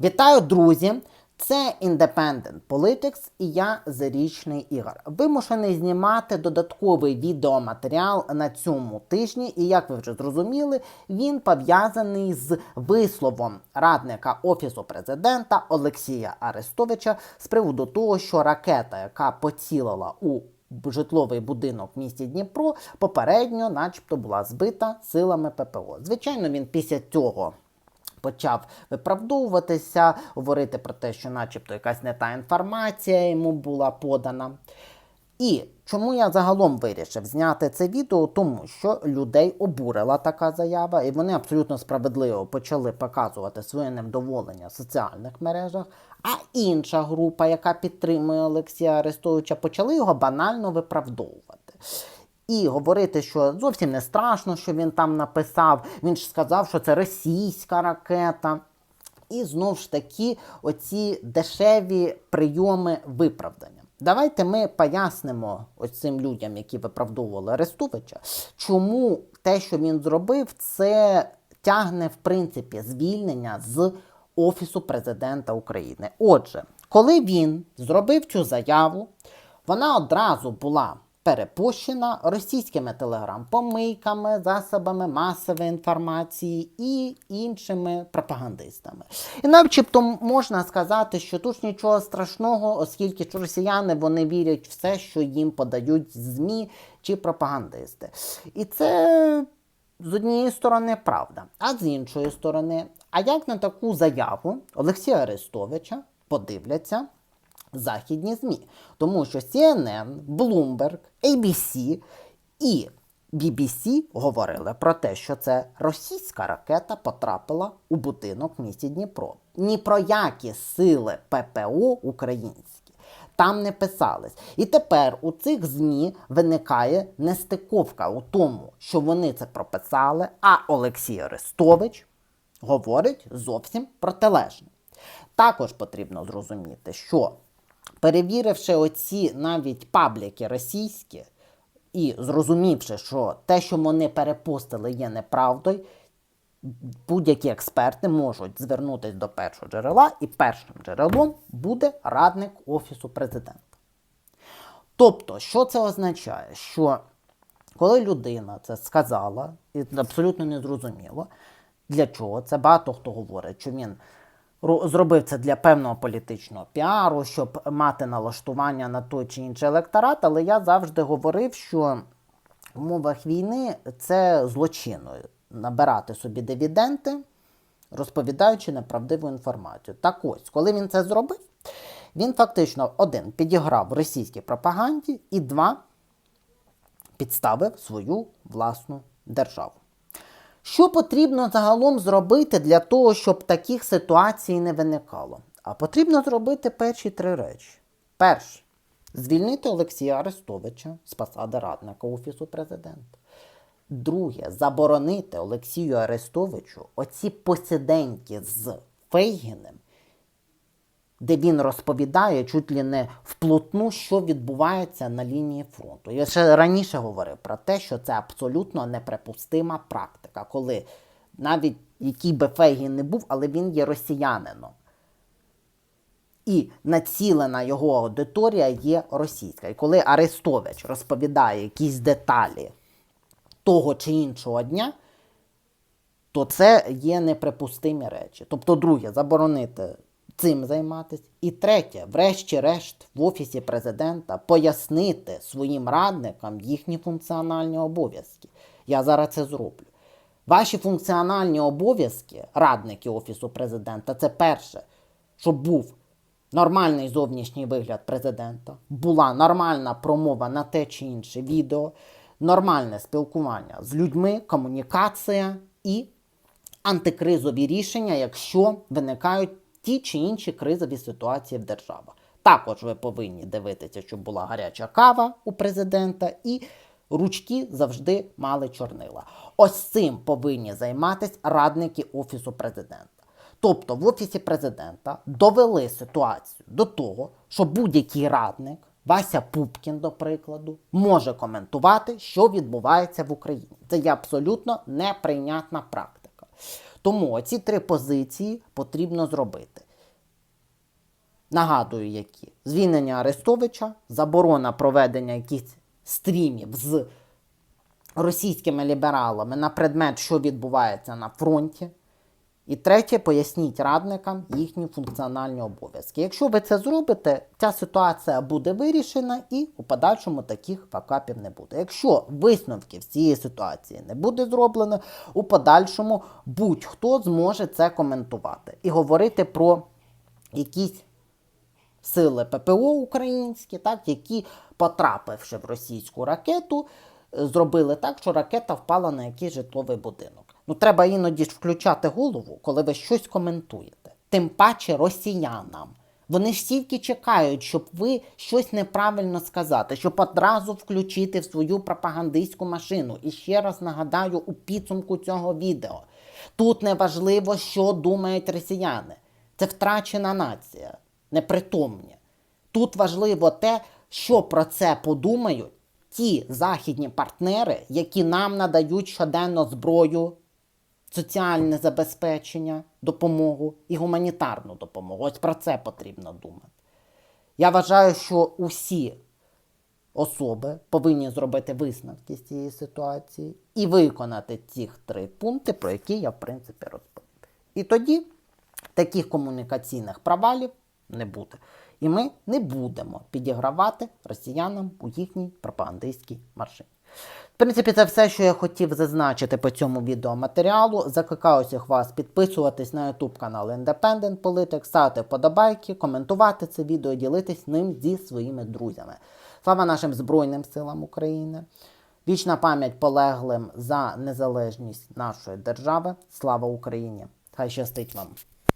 Вітаю, друзі! Це Independent Politics і я Зарічний Ігор. Вимушений знімати додатковий відеоматеріал на цьому тижні, і як ви вже зрозуміли, він пов'язаний з висловом радника Офісу президента Олексія Арестовича з приводу того, що ракета, яка поцілила у житловий будинок в місті Дніпро, попередньо, начебто, була збита силами ППО. Звичайно, він після цього почав виправдовуватися, говорити про те, що, начебто, якась не та інформація йому була подана. І чому я загалом вирішив зняти це відео? Тому що людей обурила така заява, і вони абсолютно справедливо почали показувати своє невдоволення в соціальних мережах. А інша група, яка підтримує Олексія Арестовича, почали його банально виправдовувати. І говорити, що зовсім не страшно, що він там написав. Він ж сказав, що це російська ракета. І знову ж таки, оці дешеві прийоми виправдання. Давайте ми пояснимо ось цим людям, які виправдовували Арестовича, чому те, що він зробив, це тягне в принципі звільнення з Офісу президента України. Отже, коли він зробив цю заяву, вона одразу була перепущена російськими телеграм-помийками, засобами масової інформації і іншими пропагандистами. І начебто можна сказати, що тут нічого страшного, оскільки росіяни вони вірять в все, що їм подають ЗМІ чи пропагандисти. І це з однієї сторони правда, а з іншої сторони, а як на таку заяву Олексія Арестовича подивляться західні ЗМІ. Тому що CNN, Bloomberg, ABC і BBC говорили про те, що це російська ракета потрапила у будинок в місті Дніпро. Ні про які сили ППО українські там не писались. І тепер у цих ЗМІ виникає нестиковка у тому, що вони це прописали, а Олексій Арестович говорить зовсім протилежно. Також потрібно зрозуміти, що перевіривши оці навіть пабліки російські і зрозумівши, що те, що вони перепостили, є неправдою, будь-які експерти можуть звернутися до першого джерела, і першим джерелом буде радник Офісу президента. Тобто, що це означає? Що коли людина це сказала, і абсолютно не зрозуміло, для чого це багато хто говорить, що він зробив це для певного політичного піару, щоб мати налаштування на той чи інший електорат, але я завжди говорив, що в умовах війни це злочинно набирати собі дивіденти, розповідаючи неправдиву інформацію. Так ось, коли він це зробив, він фактично один підіграв російській пропаганді і два підставив свою власну державу. Що потрібно загалом зробити для того, щоб таких ситуацій не виникало? А потрібно зробити перші три речі. Перше звільнити Олексія Арестовича з посади радника Офісу президента. Друге, заборонити Олексію Арестовичу оці посіденьки з Фейгіним, де він розповідає чуть ли не вплотну, що відбувається на лінії фронту. Я ще раніше говорив про те, що це абсолютно неприпустима практика, коли навіть який би Фейгін не був, але він є росіянином. І націлена його аудиторія є російська. І коли Арестович розповідає якісь деталі того чи іншого дня, то це є неприпустимі речі. Тобто, друге, заборонити цим займатися. І третє, врешті-решт, в Офісі президента пояснити своїм радникам їхні функціональні обов'язки. Я зараз це зроблю. Ваші функціональні обов'язки, радники Офісу президента, це перше, щоб був нормальний зовнішній вигляд президента, була нормальна промова на те чи інше відео, нормальне спілкування з людьми, комунікація і антикризові рішення, якщо виникають ті чи інші кризові ситуації в державах. Також ви повинні дивитися, щоб була гаряча кава у президента і ручки завжди мали чорнила. Ось цим повинні займатися радники Офісу президента. Тобто в Офісі президента довели ситуацію до того, що будь-який радник, Вася Пупкін, до прикладу, може коментувати, що відбувається в Україні. Це є абсолютно неприйнятна практика. Тому ці три позиції потрібно зробити. Нагадую, які звільнення Арестовича, заборона проведення якихось стрімів з російськими лібералами на предмет, що відбувається на фронті. І третє, поясніть радникам їхні функціональні обов'язки. Якщо ви це зробите, ця ситуація буде вирішена і у подальшому таких факапів не буде. Якщо висновків з цієї ситуації не буде зроблено, у подальшому будь-хто зможе це коментувати і говорити про якісь сили ППО українські, так, які, потрапивши в російську ракету, зробили так, що ракета впала на якийсь житловий будинок. Ну, треба іноді включати голову, коли ви щось коментуєте. Тим паче росіянам. Вони ж тільки чекають, щоб ви щось неправильно сказати, щоб одразу включити в свою пропагандистську машину. І ще раз нагадаю у підсумку цього відео. Тут не важливо, що думають росіяни. Це втрачена нація, непритомні. Тут важливо те, що про це подумають ті західні партнери, які нам надають щоденно зброю, соціальне забезпечення, допомогу і гуманітарну допомогу. Ось про це потрібно думати. Я вважаю, що усі особи повинні зробити висновки з цієї ситуації і виконати ці три пункти, про які я, в принципі, розповів. І тоді таких комунікаційних провалів не буде. І ми не будемо підігравати росіянам у їхній пропагандистській машині. В принципі, це все, що я хотів зазначити по цьому відеоматеріалу. Закликаю всіх вас підписуватись на YouTube канал Independent Politics, ставити вподобайки, коментувати це відео, ділитись ним зі своїми друзями. Слава нашим Збройним силам України! Вічна пам'ять полеглим за незалежність нашої держави. Слава Україні! Хай щастить вам!